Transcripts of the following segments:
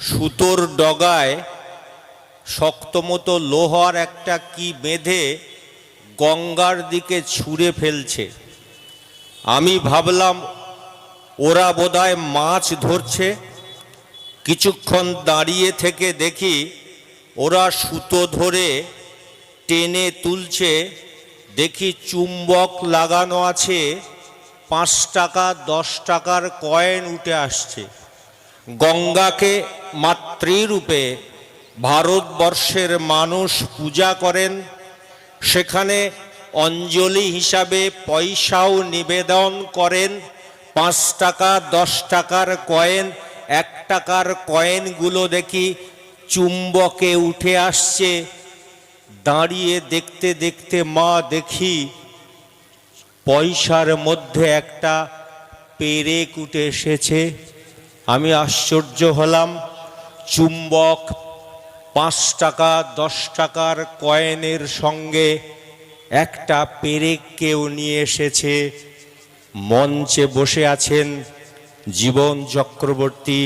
সুতোর ডগায় শক্তমতো লোহার একটা কি বেঁধে গঙ্গার দিকে ছুঁড়ে ফেলছে। আমি ভাবলাম, ওরা বোধহয় মাছ ধরছে। কিছুক্ষণ দাঁড়িয়ে থেকে দেখি, ওরা সুতো ধরে টেনে তুলছে। দেখি চুম্বক লাগানো আছে, পাঁচ টাকা, দশ টাকার কয়েন উঠে আসছে। গঙ্গাকে মাতৃরূপে ভারতবর্ষের মানুষ পূজা করেন। সেখানে অঞ্জলি হিসাবে পয়সাও নিবেদন করেন। পাঁচ টাকা, দশ টাকার কয়েন, এক টাকার কয়েনগুলো দেখি চুম্বকে উঠে আসছে। দাঁড়িয়ে দেখতে দেখতে মা দেখি পয়সার মধ্যে একটা পেরেক উঠে এসেছে। আমি আশ্চর্য হলাম। চুম্বক পাঁচ টাকা, দশ টাকার কয়েনের সঙ্গে একটা পেরেককেও নিয়ে এসেছে। মঞ্চে বসে আছেন জীবন চক্রবর্তী।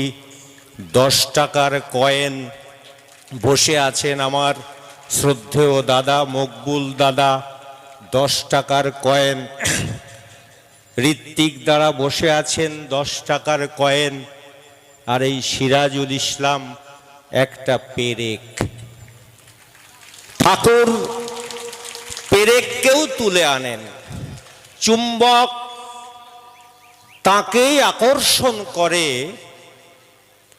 দশ টাকার কয়েন বসে আছেন আমার শ্রদ্ধেয় দাদা, মকবুল দাদা। দশ টাকার কয়েন। ঋত্বিক দ্বারা বসে আছেন, দশ টাকার কয়েন। আর এই সিরাজুল ইসলাম একটা পেরেক। ঠাকুর পেরেককেও তুলে আনেন। চুম্বক তাকেই আকর্ষণ করে,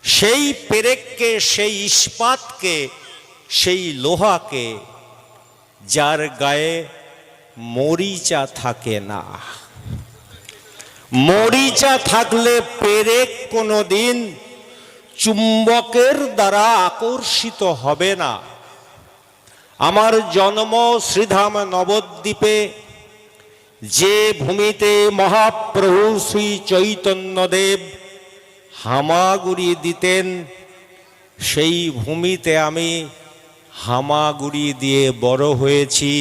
সেই পেরেককে, সেই ইস্পাতকে, সেই লোহাকে, যার গায়ে মরিচা থাকে না। মরিচা থাকলে পেরেক কোনোদিন চুম্বকের দ্বারা আকর্ষিত হবে না। আমার জন্ম শ্রীধাম নবদ্বীপে, যে ভূমিতে মহাপ্রভু শ্রী চৈতন্যদেব হামাগুড়ি দিতেন, সেই ভূমিতে আমি হামাগুড়ি দিয়ে বড় হয়েছি।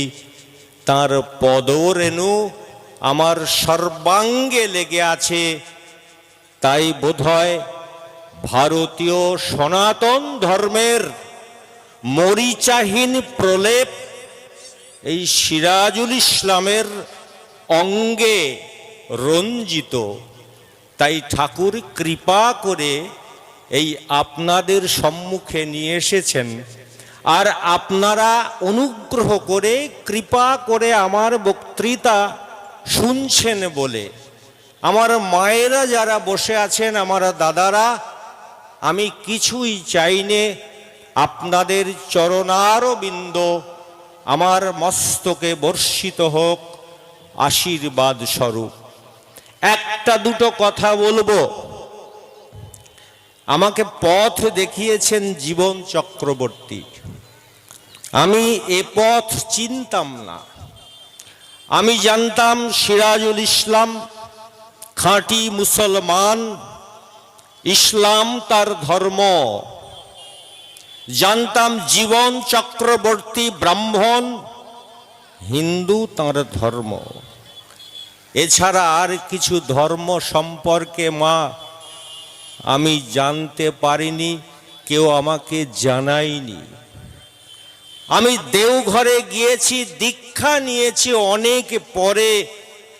তার পদরেণু আমার সর্বাঙ্গে লেগে আছে। তাই বোধহয় ভারতীয় সনাতন ধর্মের মরিচাহীন প্রলেপ এই সিরাজুল ইসলামের অঙ্গে রঞ্জিত। তাই ঠাকুর কৃপা করে এই আপনাদের সম্মুখে নিয়ে এসেছেন। আর আপনারা অনুগ্রহ করে কৃপা করে আমার বক্তৃতা শুনছেন বলে। আমার মায়েরা যারা বসে আছেন, আমার দাদারা, আমি কিছুই চাইনে আপনাদের চরণার বিন্দ আমার মস্তকে বর্ষিত হোক, আশীর্বাদ স্বরূপ। একটা দুটো কথা বলব। আমাকে পথ দেখিয়েছেন জীবন চক্রবর্তী। আমি এ পথ চিনতাম না। আমি জানতাম সিরাজুল ইসলাম খাঁটি মুসলমান, ইসলাম তার ধর্ম। জানতাম জীবন চক্রবর্তী ব্রাহ্মণ, হিন্দু তার ধর্ম। এছাড়া আর কিছু ধর্ম সম্পর্কে মা, আমি জানতে পারিনি, কেউ আমাকে জানায়নি। আমি দেওঘরে গিয়েছি, দীক্ষা নিয়েছি, অনেক পরে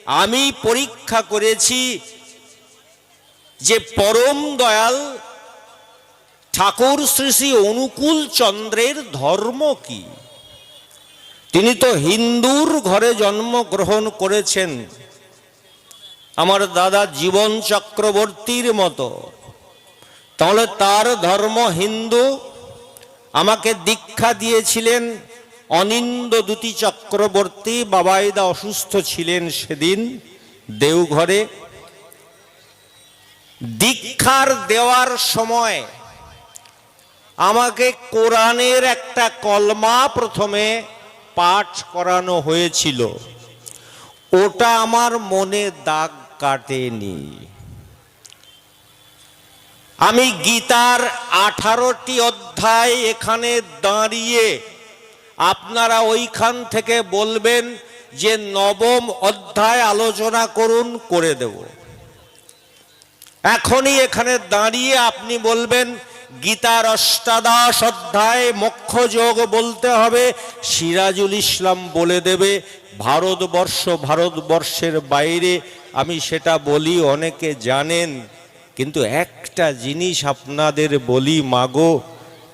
আমি পরীক্ষা করেছি যে পরম দয়াল ঠাকুর শ্রী শ্রী অনুকূল চন্দ্রের ধর্ম কি? তিনি তো হিন্দুর ঘরে জন্মগ্রহণ করেছেন। আমার দাদা জীবন চক্রবর্তীর মতো। তাহলে তার ধর্ম হিন্দু? আমাকে দীক্ষা দিয়েছিলেন অনিন্দ দুতি চক্রবর্তী, বাবাইদা অসুস্থ ছিলেন সেদিন দেওঘরে। দীক্ষার দেওয়ার সময় আমাকে কোরআনের একটা কলমা প্রথমে পাঠ করানো হয়েছিল। ওটা আমার মনে দাগ কাটেনি। আমি গীতার আঠারোটি অধ্যায় এখানে দাঁড়িয়ে আপনারা ওইখান থেকে বলবেন যে নবম অধ্যায় আলোচনা করুন, করে দেব। এখনই এখানে দাঁড়িয়ে আপনি বলবেন, গীতার অষ্টাদশ অধ্যায় মোক্ষযোগ বলতে হবে, সিরাজুল ইসলাম বলে দেবে, ভারতবর্ষ ভারতবর্ষের বাইরে, আমি সেটা বলি, অনেকে জানেন। কিন্তু একটা জিনিস আপনাদের বলি, মাগো,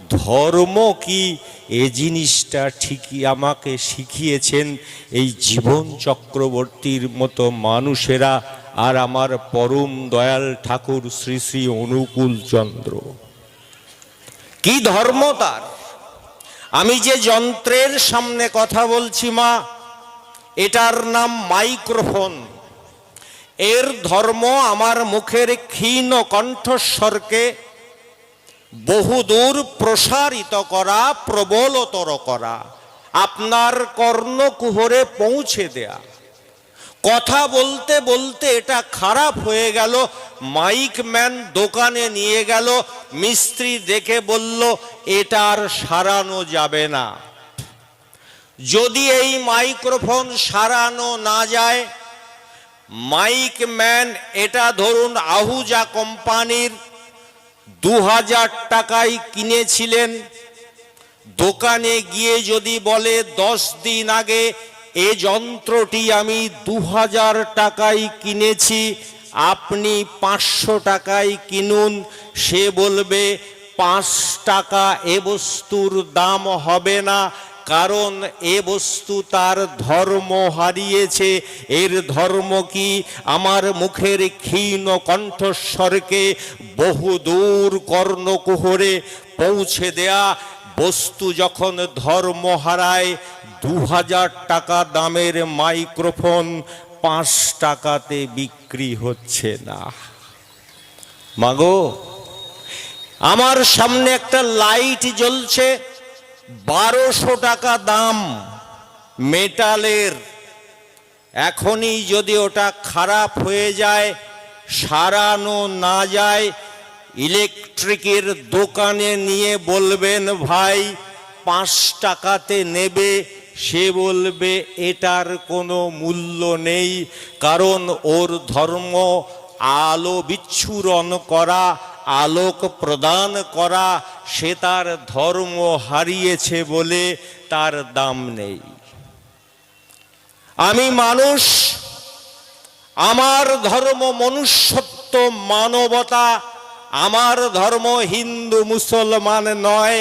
ধর্ম কি? এ জিনিসটা ঠিকই আমাকে শিখিয়েছেন এই জীবন চক্রবর্তীর মতো মানুষেরা আর আমার পরম দয়াল ঠাকুর শ্রী শ্রী অনুকূল চন্দ্র। কি ধর্ম তার? আমি যে যন্ত্রের সামনে কথা বলছি মা, এটার নাম মাইক্রোফোন। এর ধর্ম আমার মুখের ক্ষীণ কণ্ঠস্বরকে বহুদূর প্রসারিত করা, প্রবলতর করা, আপনার কর্ণকুহরে পৌঁছে দেয়া। কথা বলতে বলতে এটা খারাপ হয়ে গেল, মাইক ম্যান দোকানে নিয়ে গেল, মিস্ত্রি দেখে বলল, এটা আর সারানো যাবে না। যদি এই মাইক্রোফোন সারানো না যায় মাইক ম্যান, এটা ধরুন আহুজা কোম্পানির দু হাজার টাকায় কিনেছিলেন। দোকানে গিয়ে যদি বলে দশ দিন আগে এ যন্ত্রটি আমি দু হাজার টাকায় কিনেছি, আপনি পাঁচশো টাকায় কিনুন, সে বলবে, পাঁচ টাকা এ বস্তুর দাম হবে না কারণ এ বস্তু তার ধর্ম হারিয়েছে। এর ধর্ম কি? আমার মুখের ক্ষীণ কণ্ঠস্বরকে বহুদূর কর্ণকুহরে পৌঁছে দেয়া। বস্তু যখন ধর্ম হারায় দু হাজার টাকা দামের মাইক্রোফোন পাঁচ টাকাতে বিক্রি হচ্ছে না। মাগো, আমার সামনে একটা লাইট জ্বলছে। বারোশো টাকা দাম মেটালের। এখনই যদি ওটা খারাপ হয়ে যায়, সারানো না যায়, ইলেকট্রিকের দোকানে নিয়ে বলবেন, ভাই, পাঁচ টাকাতে নেবে। সে বলবে, এটার কোনো মূল্য নেই, কারণ ওর ধর্ম আলো বিচ্ছুরণ করা আলোক প্রদান করা, সে তার ধর্ম হারিয়েছে বলে তার দাম নেই। আমি মানুষ, আমার ধর্ম মনুষ্যত্ব মানবতা, আমার ধর্ম হিন্দু মুসলমান নয়,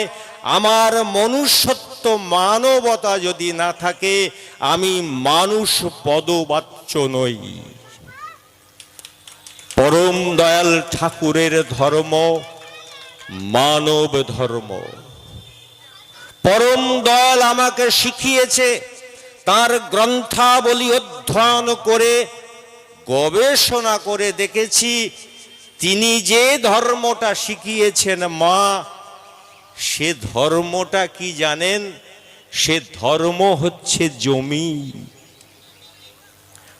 আমার মনুষ্যত্ব মানবতা যদি না থাকে, আমি মানুষ পদবাচ্য নই। পরম দয়াল ঠাকুরের ধর্ম, মানব ধর্ম। পরম দয়াল আমাকে শিখিয়েছে, তার গ্রন্থাবলী অধ্যয়ন করে, গবেষণা করে দেখেছি, তিনি যে ধর্মটা শিখিয়েছেন মা, সে ধর্মটা কি জানেন? সে ধর্ম হচ্ছে জমি।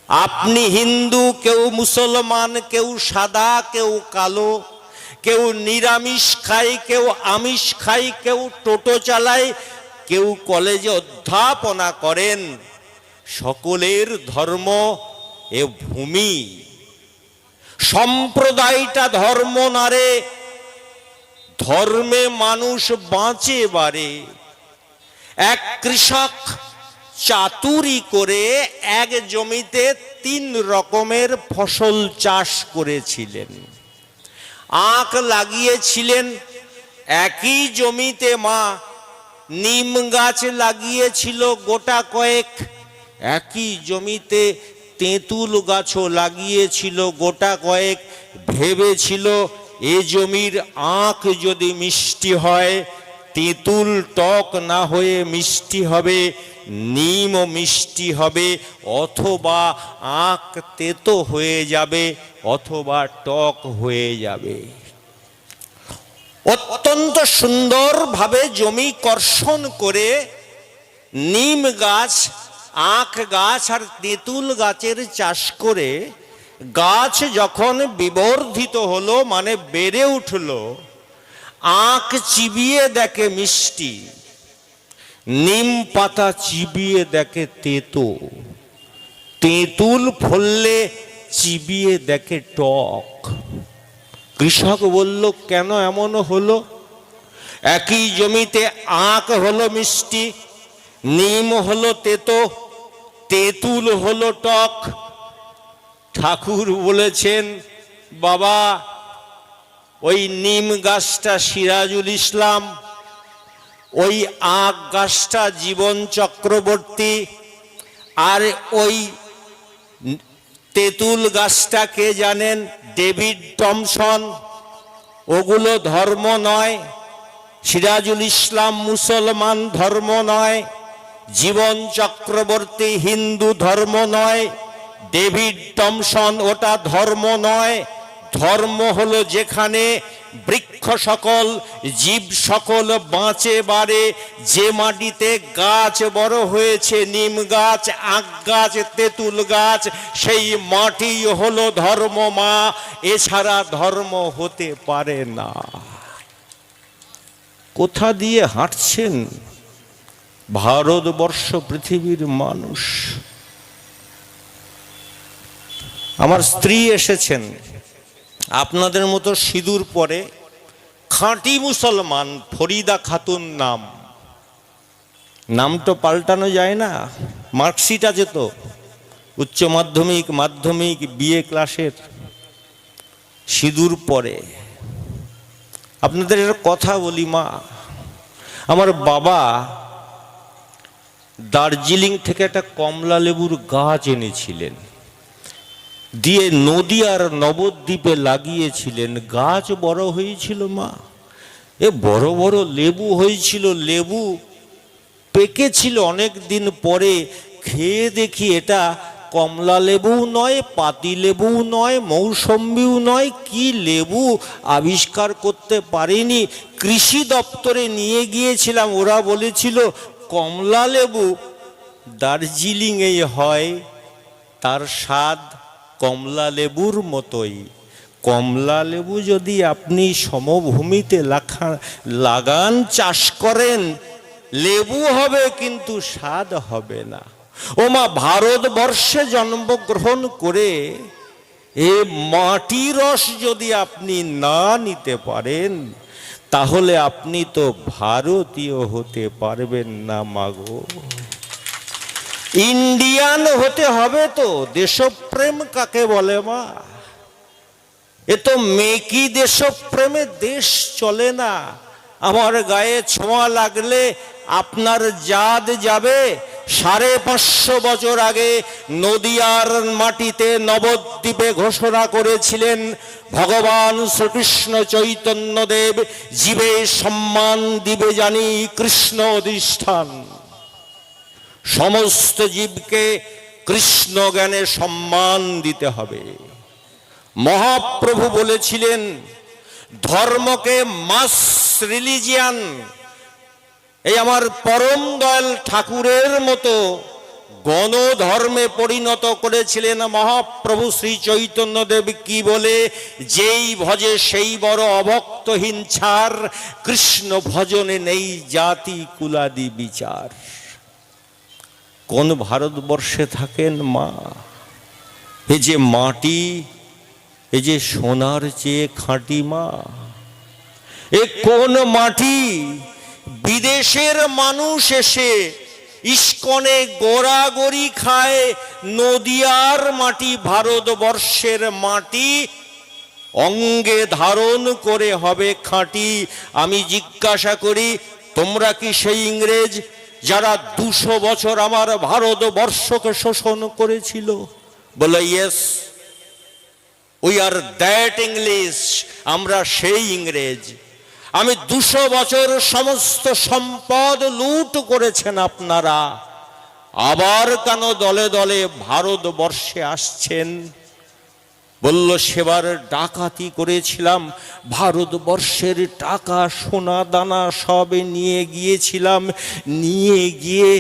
আপনি হিন্দু, কেউ মুসলমান, কেউ সাদা, কেউ কালো, কেউ নিরামিষ খায় কেউ আমিষ খায় কেউ টোটো চালায় কেউ কলেজে অধ্যাপনা করেন, সকলের ধর্ম এ ভূমি। সম্প্রদায়টা ধর্ম নারে ধর্মে মানুষ বাঁচে বারে। এক কৃষক চাতুরি করে এক জমিতে তিন রকমের ফসল চাষ করেছিলেন। আখ লাগিয়েছিলেন, একই জমিতে মা, নিম গাছ লাগিয়েছিল গোটা কয়েক, একই জমিতে তেঁতুল গাছও লাগিয়েছিল গোটা কয়েক, ভেবেছিল এ জমির আখ যদি মিষ্টি হয় তেঁতুল টক না হয়ে মিষ্টি হবে নিম মিষ্টি হবে, অথবা আখ তেতো হয়ে যাবে, অথবা টক হয়ে যাবে। অত্যন্ত সুন্দরভাবে জমি কর্ষণ করে নিম গাছ, আখ গাছ আর তেঁতুল গাছের চাষ করে গাছ যখন বিবর্ধিত হলো মানে বেড়ে উঠল আখ চিবিয়ে দেখে মিষ্টি, নিম পাতা চিবিয়ে দেখে তেতো, তেঁতুল ফললে চিবিয়ে দেখে টক। কৃষক বলল, কেন এমন হলো? একই জমিতে আখ হলো মিষ্টি, নিম হলো তেতো, তেঁতুল হলো টক। ঠাকুর বলেছেন, বাবা ওই নিম গাছটা সিরাজুল ইসলাম, ওই আখ গাছটা জীবন চক্রবর্তী, আর ওই তেঁতুল গাছটা কে জানেন? David Thomson. ওগুলো ধর্ম নয়, সিরাজুল ইসলাম মুসলমান ধর্ম নয়, জীবন চক্রবর্তী হিন্দু ধর্ম নয়, ডেভিড টমসন ওটা ধর্ম নয় ধর্ম হলো যেখানে বৃক্ষ সকল, জীব সকল বাঁচে বাড়ে। যে মাটিতে গাছ বড় হয়েছে, নিম গাছ, আখ গাছ, তেঁতুল গাছ, সেই মাটি হলো ধর্ম মা। এছাড়া ধর্ম হতে পারে না। কোথা দিয়ে হাঁটছেন? ভারতবর্ষ পৃথিবীর মানুষ। আমার স্ত্রী এসেছেন। আপনাদের মতো সিঁদুর পরে খাঁটি মুসলমান ফরিদা খাতুন নাম। নাম তো পাল্টানো যায় না, মার্কশিট আছে তো, উচ্চ মাধ্যমিক মাধ্যমিক, বিএ ক্লাসের সিঁদুর পরে। আপনাদের কথা বলি মা, আমার বাবা দার্জিলিং থেকে একটা কমলা লেবুর গাছ এনেছিলেন। দিয়ে নদী আর নবদ্বীপে লাগিয়েছিলেন। গাছ বড় হয়েছিল, মা। এ বড় বড় লেবু হয়েছিল, লেবু পেকেছিল অনেক দিন পরে। খেয়ে দেখি এটা কমলা লেবু নয়, পাতি লেবু নয়, মৌসম্বিও নয়, কি লেবু আবিষ্কার করতে পারিনি। কৃষি দপ্তরে নিয়ে গিয়েছিলাম, ওরা বলেছিল, কমলা লেবু দার্জিলিংয়েই হয়, তার স্বাদ কমলা লেবুর মতোই। কমলা লেবু যদি আপনি সমভূমিতে লাখা, লাগান, চাষ করেন, লেবু হবে কিন্তু স্বাদ হবে না। ও মা ভারতবর্ষে জন্মগ্রহণ করে এ মাটি রস যদি আপনি না নিতে পারেন, তাহলে আপনি তো ভারতীয় হতে পারবেন না মাগো ইন্ডিয়ান হতে হবে তো, দেশপ্রেম কাকে বলে মা? এ তো মেকি দেশপ্রেমে দেশ চলে না। আমার গায়ে ছোঁয়া লাগলে আপনার জাদ যাবে। সাড়ে পাঁচশো বছর আগে নদিয়ার মাটিতে নবদ্বীপে ঘোষণা করেছিলেন ভগবান শ্রীকৃষ্ণ চৈতন্যদেব, জীবে সম্মান দিবে জানি কৃষ্ণ অধিষ্ঠান। সমস্ত জীবকে কৃষ্ণ জ্ঞানে সম্মান দিতে হবে। মহাপ্রভু বলেছিলেন, ধর্মকে মাস রিলিজিয়ান, এই আমার পরম দয়াল ঠাকুরের মতো গণধর্মে পরিণত করেছিলেন মহাপ্রভু শ্রী চৈতন্যদেব কি বলে, যেই ভজে সেই বড় অভক্তহীন ছাড়, কৃষ্ণ ভজনে নেই জাতি কুলাদি বিচার। কোন ভারতবর্ষে থাকেন মা? এই যে মাটি এই যে সোনার চেয়ে খাঁটি মা। এ কোন মাটি, বিদেশের মানুষ এসে ইস্কনে গোড়াগড়ি খায় নদিয়ার মাটি, ভারতবর্ষের মাটি। অঙ্গে ধারণ করে হবে খাঁটি। আমি জিজ্ঞাসা করি, তোমরা কি সেই ইংরেজ যারা দুশো বছর আমার ভারতবর্ষকে শোষণ করেছিল, বলে yes we are that English আমরা সেই ইংরেজ। আমি দুশো বছর সমস্ত সম্পদ লুট করেছেন আপনারা। আবার কেন দলে দলে ভারতবর্ষে আসছেন? বলল, সেবার ডাকাতি করেছিলাম, ভারতবর্ষের টাকা, সোনা, দানা সব নিয়ে গিয়েছিলাম। নিয়ে গিয়ে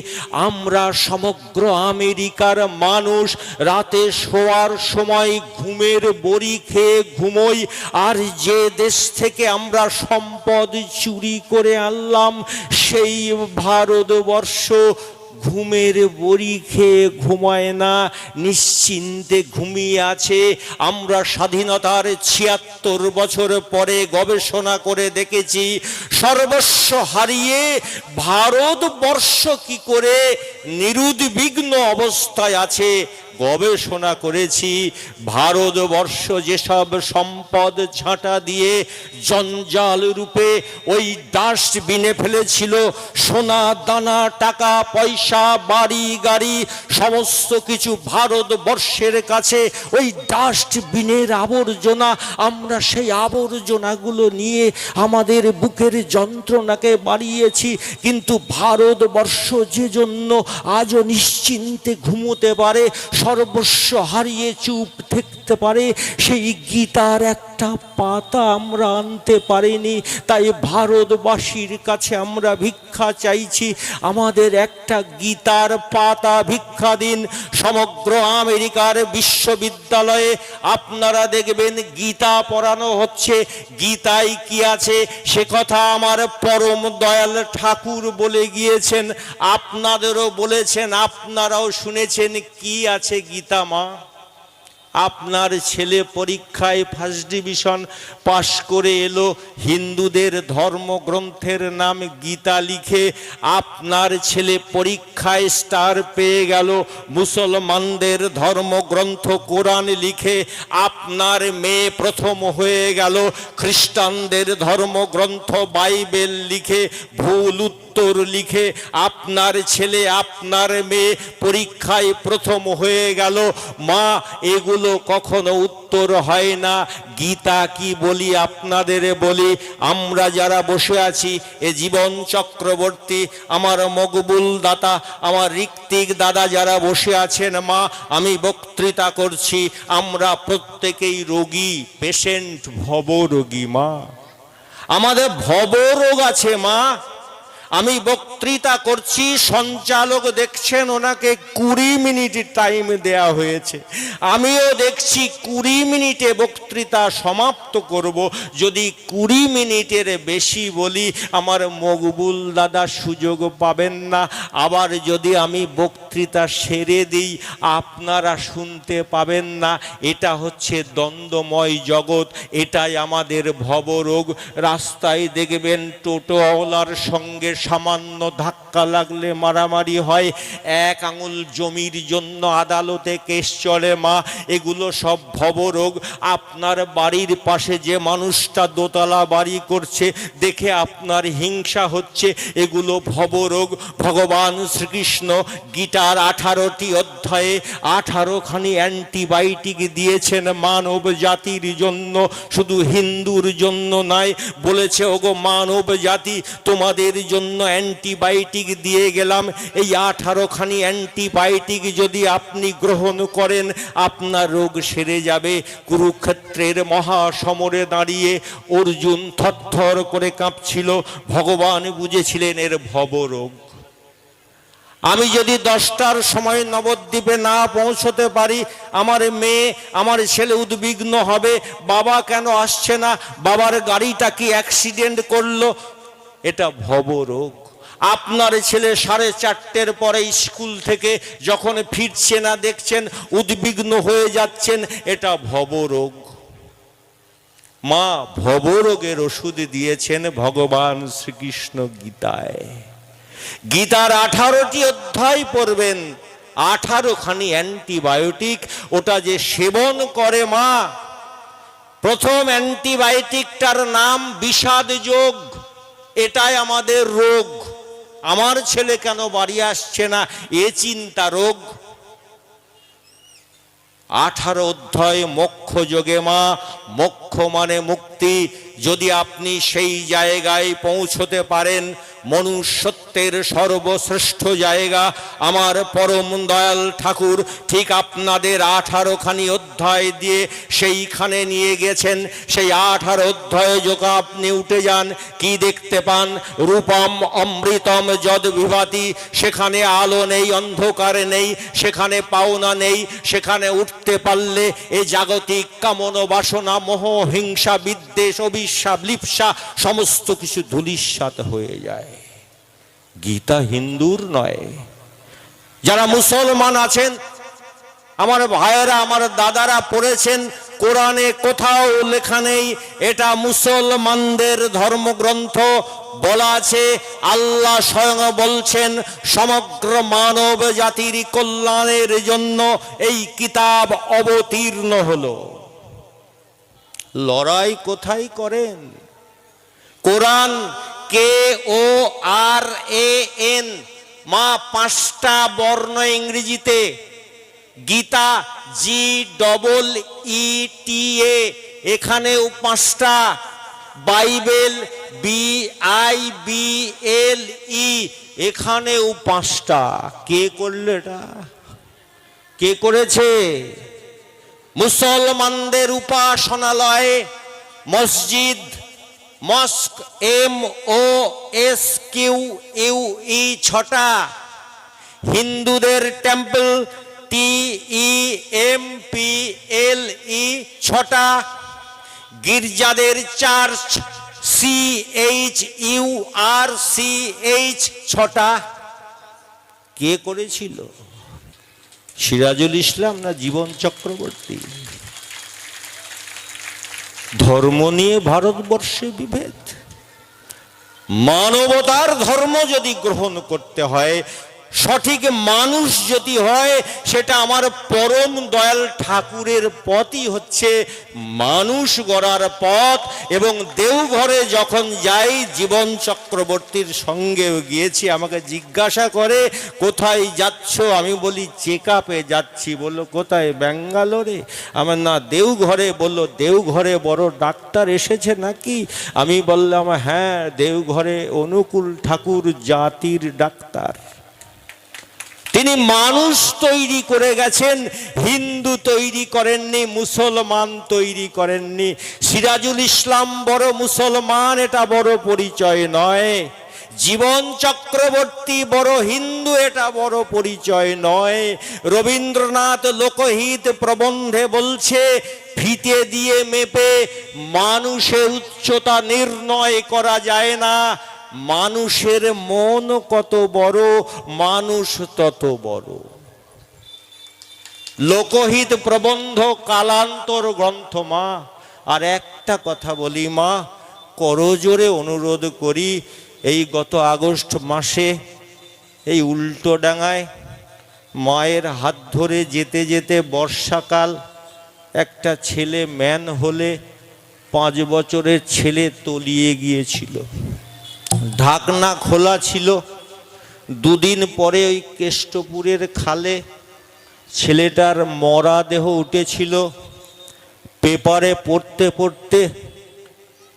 আমরা সমগ্র আমেরিকার মানুষ রাতে শোয়ার সময় ঘুমের বড়ি খেয়ে ঘুমোই, আর যে দেশ থেকে আমরা সম্পদ চুরি করে আনলাম, সেই ভারতবর্ষ ঘুমের বড়ি খেয়ে ঘুমায় না, নিশ্চিন্তে ঘুমিয়ে আছে। আমরা স্বাধীনতার ছিয়াত্তর বছর পরে গবেষণা করে দেখেছি, সর্বস্ব হারিয়ে ভারতবর্ষ কি করে নিরুদ্বিগ্ন অবস্থায় আছে গবেষণা করেছি, ভারতবর্ষ যেসব সম্পদ ঝাঁটা দিয়ে জঞ্জাল রূপে ওই ডাস্টবিনে ফেলেছিল, সোনা, দানা, টাকা, পয়সা, বাড়ি, গাড়ি, সমস্ত কিছু ভারতবর্ষের কাছে ওই ডাস্টবিনের আবর্জনা, আমরা সেই আবর্জনাগুলো নিয়ে আমাদের বুকের যন্ত্রণাকে বাড়িয়েছি, কিন্তু ভারতবর্ষ যে জন্য আজও নিশ্চিন্তে ঘুমোতে পারে সর্বস্ব হারিয়ে চুপ থাকতে পারে, সেই গীতার একটা পাতা আমরা আনতে পারিনি, তাই ভারতবাসীর কাছে আমরা ভিক্ষা চাইছি। আমাদের একটা গীতার পাতা ভিক্ষা দিন, সমগ্র আমেরিকার বিশ্ববিদ্যালয়ে। আপনারা দেখবেন গীতা পড়ানো হচ্ছে, গীতায় কি আছে? সে কথা আমার পরম দয়াল ঠাকুর বলে গিয়েছেন। আপনাদেরও বলেছেন, আপনারাও শুনেছেন কি আছে গীতা মা, আপনার ছেলে পরীক্ষায় ফার্স্ট ডিভিশন পাশ করে এলো। হিন্দুদের ধর্মগ্রন্থের নাম গীতা লিখে আপনার ছেলে পরীক্ষায় স্টার পেয়ে গেল। মুসলমানদের ধর্মগ্রন্থ কোরআন লিখে আপনার মেয়ে প্রথম হয়ে গেল। খ্রিস্টানদের ধর্মগ্রন্থ বাইবেল লিখে ভুল উত্তর লিখে, আপনার ছেলে, আপনার মেয়ে পরীক্ষায় প্রথম হয়ে গেল। মা, এগুলো কখনো উত্তর হয় না। গীতা কি বলি আপনাদের বলি? আমরা যারা বসে আছি, এ জীবন চক্রবর্তী, আমার মকবুল দাতা, আমার ঋত্বিক দাদা যারা বসে আছেন মা, আমি বক্তৃতা করছি। আমরা প্রত্যেকেই রোগী পেশেন্ট ভব রোগী মা। আমাদের ভব রোগ আছে মা। আমি বক্তৃতা করছি, সঞ্চালক দেখছেন, ওনাকে কুড়ি মিনিট টাইম দেয়া হয়েছে। আমিও দেখছি, কুড়ি মিনিটে বক্তৃতা সমাপ্ত করব। যদি কুড়ি মিনিটের বেশি বলি, আমার মকবুল দাদা সুযোগ পাবেন না। আবার যদি আমি বক্তৃতা সেরে দিই, আপনারা শুনতে পাবেন না। এটা হচ্ছে দ্বন্দ্বময় জগৎ, এটাই আমাদের ভবরোগ। রাস্তায় দেখবেন টোটোওয়ালার সঙ্গে সামান্য ধাক্কা লাগলে মারামারি হয়। এক আঙুল জমির জন্য আদালতে কেস চলে, মা, এগুলো সব ভবরোগ। আপনার বাড়ির পাশে যে মানুষটা দোতলা বাড়ি করছে, দেখে আপনার হিংসা হচ্ছে, এগুলো ভবরোগ। ভগবান শ্রীকৃষ্ণ গীতার আঠারোটি অধ্যায়ে আঠারোখানি অ্যান্টিবায়োটিক দিয়েছেন মানব জাতির জন্য, শুধু হিন্দুর জন্য নয়, বলেছে, ওগো মানব জাতি, তোমাদের জন্য অ্যান্টিবায়োটিক দিয়ে গেলাম। এই আঠারোখানি অ্যান্টিবায়োটিক যদি আপনি গ্রহণ করেন, আপনার রোগ সেরে যাবে। কুরুক্ষেত্রের মহাসমরে দাঁড়িয়ে অর্জুন থরথর করে কাঁপছিল। ভগবান বুঝেছিলেন এর ভবরোগ। আমি যদি দশটার সময় নবদ্বীপে না পৌঁছতে পারি, আমার মেয়ে, আমার ছেলে উদ্বিগ্ন হবে। বাবা কেন আসছে না? বাবার গাড়িটা কি অ্যাক্সিডেন্ট করল? এটা ভবরোগ। আপনার ছেলে সাড়ে চারটের পরে স্কুল থেকে যখন ফিরছে না দেখছেন, উদ্বিগ্ন হয়ে যাচ্ছেন, এটা ভবরোগ। মা ভবরোগের ওষুধ দিয়েছেন ভগবান শ্রীকৃষ্ণ গীতায়। গীতার আঠারোটি অধ্যায় পড়বেন, আঠারোখানি অ্যান্টিবায়োটিক, ওটা যে সেবন করে মা, প্রথম অ্যান্টিবায়োটিকটার নাম বিষাদ যোগ এটাই আমাদের রোগ। আমার ছেলে কেন বাড়ি আসছে না? এ চিন্তা রোগ। আঠারো অধ্যায় মোক্ষ যোগে মা, মোক্ষ মানে মুক্তি। যদি আপনি সেই জায়গায় পৌঁছতে পারেন মনুষ্যত্বের সর্বশ্রেষ্ঠ জায়গা আমার পরম দয়াল ঠাকুর। ঠিক আপনাদের আঠারোখানি অধ্যায় দিয়ে সেইখানে নিয়ে গেছেন। সেই আঠারো অধ্যায় যোগ আপনি উঠে যান, কি দেখতে পান? রূপম অমৃতম যদ বিভাতি, সেখানে আলো নেই, অন্ধকার নেই, সেখানে পাওনা নেই, সেখানে উঠতে পারলে এ জাগতিক কামন বাসনা, মোহ, হিংসা, বিদ্বেষ অবিশ্বাস লিপসা, সমস্ত কিছু ধুলিস্বাত হয়ে যায়। গীতা হিন্দুর নয়। যারা মুসলমান আছেন, আমার ভাইয়েরা, আমার দাদারা পড়েছেন, কোরআনে কোথাও লেখা নেই, এটা মুসলমানদের ধর্মগ্রন্থ বলা আছে, আল্লাহ স্বয়ং বলছেন, সমগ্র মানব জাতির কল্যাণের জন্য এই কিতাব অবতীর্ণ হলো। লড়াই কোথায় করেন? কোরআন কে ও আর এ এন মা, পাঁচটা বর্ণ ইংরেজিতে। Gita G double E T A এখানেও পাঁচটা। Bible B I B L E এখানেও পাঁচটা। কে করল এটা? কে করেছে? মুসলমানদের উপাসনালয়ে মসজিদ mosque, M, O, S, Q, U, E, ছটা। হিন্দুদের temple, T, E, M, P, L, E, ছটা। গির্জাদের church, C, H, U, R, C, H, ছটা। কে করেছিল? সিরাজুল ইসলাম না জীবন চক্রবর্তী? ধর্ম নিয়ে ভারতবর্ষে বিভেদ। মানবতার ধর্ম যদি গ্রহণ করতে হয় সঠিক মানুষ যদি হয়, সেটা আমার পরম দয়াল ঠাকুরের পথই হচ্ছে মানুষ গড়ার পথ এবং দেওঘরে যখন যাই জীবন চক্রবর্তীর সঙ্গেও গিয়েছি, আমাকে জিজ্ঞাসা করে, কোথায় যাচ্ছ? আমি বলি চেক আপে যাচ্ছি। বলল, কোথায়? ব্যাঙ্গালোরে? আমার না, দেওঘরে। বলল, দেওঘরে বড় ডাক্তার এসেছে নাকি? আমি বললাম হ্যাঁ দেওঘরে অনুকূল ঠাকুর জাতির ডাক্তার। তিনি মানুষ তৈরি করে গেছেন, হিন্দু তৈরি করেননি, মুসলমান তৈরি করেননি। সিরাজুল ইসলাম বড় মুসলমান, এটা বড় পরিচয় নয়। জীবন চক্রবর্তী বড় হিন্দু, এটা বড় পরিচয় নয়। রবীন্দ্রনাথ লোকহিত প্রবন্ধে বলছে, ফিতে দিয়ে মেপে মানুষের উচ্চতা নির্ণয় করা যায় না। মানুষের মন কত বড়, মানুষ তত বড়। লোকহিত প্রবন্ধ কালান্তর গ্রন্থ, মা। আর একটা কথা বলি, মা করজোরে অনুরোধ করি, এই গত আগস্ট মাসে এই উল্টো ডাঙায় মায়ের হাত ধরে যেতে যেতে বর্ষাকাল, একটা ছেলে ম্যান হলে পাঁচ বছরের ছেলে তলিয়ে গিয়েছিল। ঢাকনা খোলা ছিল। দুদিন পরে ওই কেষ্টপুরের খালে ছেলেটার মরা দেহ উঠেছিল। পেপারে পড়তে পড়তে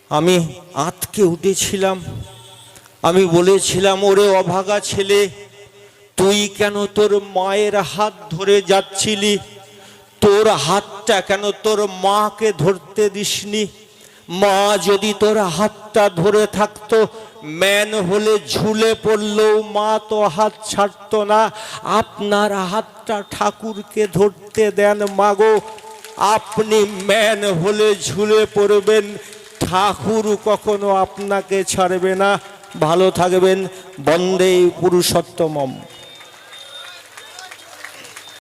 আমি আতকে উঠেছিলাম। আমি বলেছিলাম, ওরে অভাগা ছেলে, তুই কেন তোর মায়ের হাত ধরে যাচ্ছিলি? তোর হাতটা কেন তোর মাকে ধরতে দিসনি? মা যদি তোর হাতটা ধরে থাকতো ম্যান হলে ঝুলে পড়লেও মা তো হাত ছাড়ত না। আপনার হাতটা ঠাকুরকে ধরতে দেন মাগো। আপনি ম্যান হলে ঝুলে পড়বেন, ঠাকুর কখনো আপনাকে ছাড়বে না। ভালো থাকবেন। বন্দে পুরুষোত্তমম।